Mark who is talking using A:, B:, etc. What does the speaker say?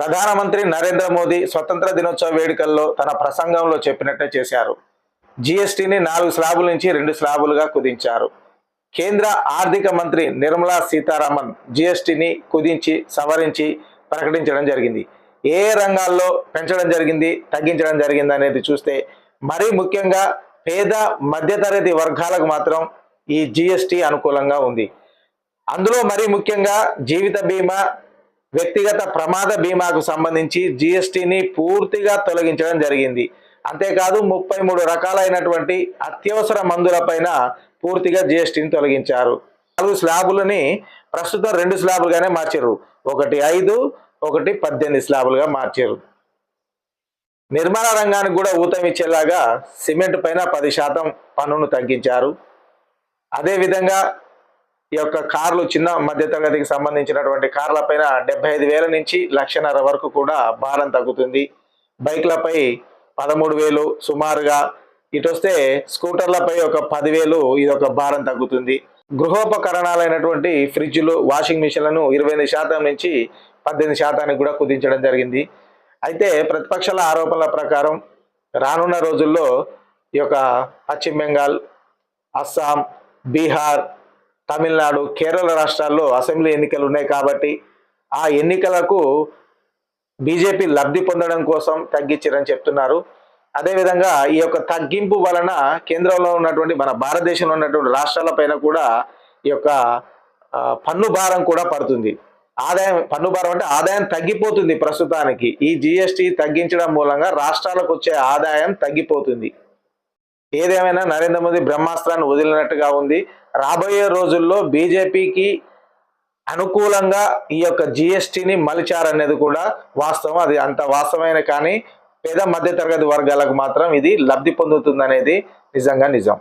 A: ప్రధానమంత్రి నరేంద్ర మోదీ స్వతంత్ర దినోత్సవ వేడుకల్లో తన ప్రసంగంలో చెప్పినట్టే చేశారు. జీఎస్టీని నాలుగు స్లాబుల నుంచి రెండు స్లాబులుగా కుదించారు. కేంద్ర ఆర్థిక మంత్రి నిర్మలా సీతారామన్ జీఎస్టీని కుదించి సవరించి ప్రకటించడం జరిగింది. ఏ రంగాల్లో పెంచడం జరిగింది తగ్గించడం జరిగింది అనేది చూస్తే మరీ ముఖ్యంగా పేద మధ్యతరగతి వర్గాలకు మాత్రం ఈ జిఎస్టి అనుకూలంగా ఉంది. అందులో మరీ ముఖ్యంగా జీవిత బీమా వ్యక్తిగత ప్రమాద బీమాకు సంబంధించి జిఎస్టిని పూర్తిగా తొలగించడం జరిగింది. అంతేకాదు ముప్పై మూడు రకాలైనటువంటి అత్యవసర మందులపైన పూర్తిగా జిఎస్టిని తొలగించారు. నాలుగు స్లాబులని ప్రస్తుతం రెండు స్లాబులుగానే మార్చారు. ఒకటి ఐదు ఒకటి పద్దెనిమిది స్లాబులుగా మార్చారు. నిర్మాణ రంగానికి కూడా ఊతం ఇచ్చేలాగా సిమెంట్ పైన పది శాతం పన్నును తగ్గించారు. అదేవిధంగా ఈ యొక్క కార్లు చిన్న మధ్యతరగతికి సంబంధించినటువంటి కార్ల పైన డెబ్బై ఐదు వేల నుంచి లక్షన్నర వరకు కూడా భారం తగ్గుతుంది. బైక్లపై పదమూడు వేలు సుమారుగా. ఇటు వస్తే స్కూటర్లపై ఒక పదివేలు ఇది ఒక భారం తగ్గుతుంది. గృహోపకరణాలైనటువంటి ఫ్రిడ్జ్లు వాషింగ్ మిషన్లను ఇరవై ఎనిమిది శాతం నుంచి పద్దెనిమిది శాతానికి కూడా కుదించడం జరిగింది. అయితే ప్రతిపక్షాల ఆరోపణల ప్రకారం రానున్న రోజుల్లో ఈ యొక్క పశ్చిమ బెంగాల్ అస్సాం బీహార్ తమిళనాడు కేరళ రాష్ట్రాల్లో అసెంబ్లీ ఎన్నికలు ఉన్నాయి కాబట్టి ఆ ఎన్నికలకు బీజేపీ లబ్ధి పొందడం కోసం తగ్గించారని చెప్తున్నారు. అదేవిధంగా ఈ యొక్క తగ్గింపు వలన కేంద్రంలో ఉన్నటువంటి మన భారతదేశంలో ఉన్నటువంటి రాష్ట్రాల పైన కూడా ఈ యొక్క పన్ను భారం కూడా పడుతుంది. ఆదాయం పన్ను భారం అంటే ఆదాయం తగ్గిపోతుంది ప్రస్తుతానికి. ఈ జిఎస్టీ తగ్గించడం మూలంగా రాష్ట్రాలకు వచ్చే ఆదాయం తగ్గిపోతుంది. ఏదేమైనా నరేంద్ర మోదీ బ్రహ్మాస్త్రాన్ని వదిలినట్టుగా ఉంది. రాబోయే రోజుల్లో బీజేపీకి అనుకూలంగా ఈ యొక్క జిఎస్టిని మలిచారనేది కూడా వాస్తవం. అది అంత వాస్తవమైన కానీ పేద మధ్యతరగతి వర్గాలకు మాత్రం ఇది లబ్ధి పొందుతుందనేది నిజంగా నిజం.